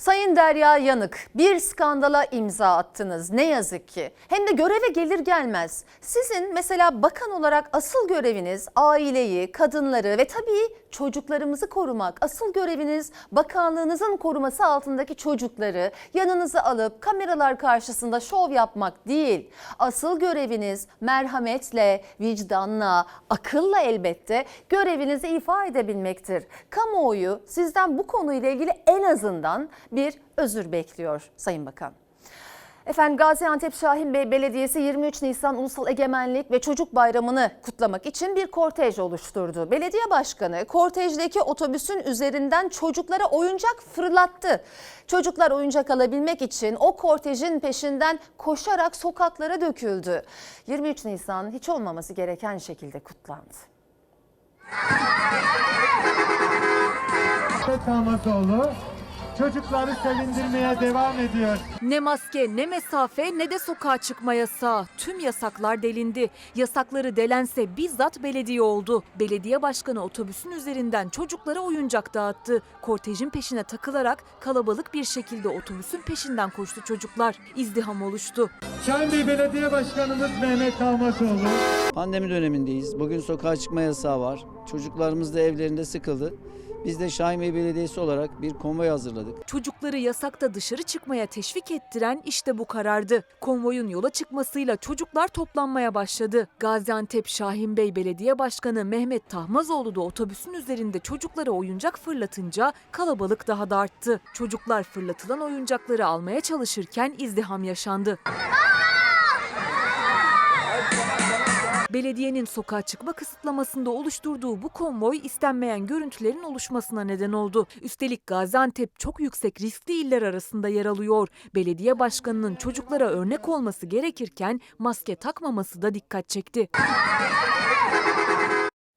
Sayın Derya Yanık bir skandala imza attınız ne yazık ki. Hem de göreve gelir gelmez. Sizin mesela bakan olarak asıl göreviniz aileyi, kadınları ve tabii çocuklarımızı korumak. Asıl göreviniz bakanlığınızın koruması altındaki çocukları yanınıza alıp kameralar karşısında şov yapmak değil. Asıl göreviniz merhametle, vicdanla, akılla elbette görevinizi ifa edebilmektir. Kamuoyu sizden bu konuyla ilgili en azından bir özür bekliyor Sayın Bakan. Efendim Gaziantep Şahin Bey Belediyesi 23 Nisan Ulusal Egemenlik ve Çocuk Bayramı'nı kutlamak için bir kortej oluşturdu. Belediye başkanı kortejdeki otobüsün üzerinden çocuklara oyuncak fırlattı. Çocuklar oyuncak alabilmek için o kortejin peşinden koşarak sokaklara döküldü. 23 Nisan hiç olmaması gereken şekilde kutlandı. Ahmet Tamazoğlu çocukları sevindirmeye devam ediyor. Ne maske, ne mesafe, ne de sokağa çıkma yasağı. Tüm yasaklar delindi. Yasakları delense bizzat belediye oldu. Belediye başkanı otobüsün üzerinden çocuklara oyuncak dağıttı. Kortejin peşine takılarak kalabalık bir şekilde otobüsün peşinden koştu çocuklar. İzdiham oluştu. Şahin Bey Belediye Başkanımız Mehmet Tamazoğlu. Pandemi dönemindeyiz. Bugün sokağa çıkma yasağı var. Çocuklarımız da evlerinde sıkıldı. Biz de Şahin Bey Belediyesi olarak bir konvoy hazırladık. Çocukları yasakta dışarı çıkmaya teşvik ettiren işte bu karardı. Konvoyun yola çıkmasıyla çocuklar toplanmaya başladı. Gaziantep Şahin Bey Belediye Başkanı Mehmet Tahmazoğlu da otobüsün üzerinde çocuklara oyuncak fırlatınca kalabalık daha da arttı. Çocuklar fırlatılan oyuncakları almaya çalışırken izdiham yaşandı. Belediyenin sokağa çıkma kısıtlamasında oluşturduğu bu konvoy istenmeyen görüntülerin oluşmasına neden oldu. Üstelik Gaziantep çok yüksek riskli iller arasında yer alıyor. Belediye başkanının çocuklara örnek olması gerekirken maske takmaması da dikkat çekti.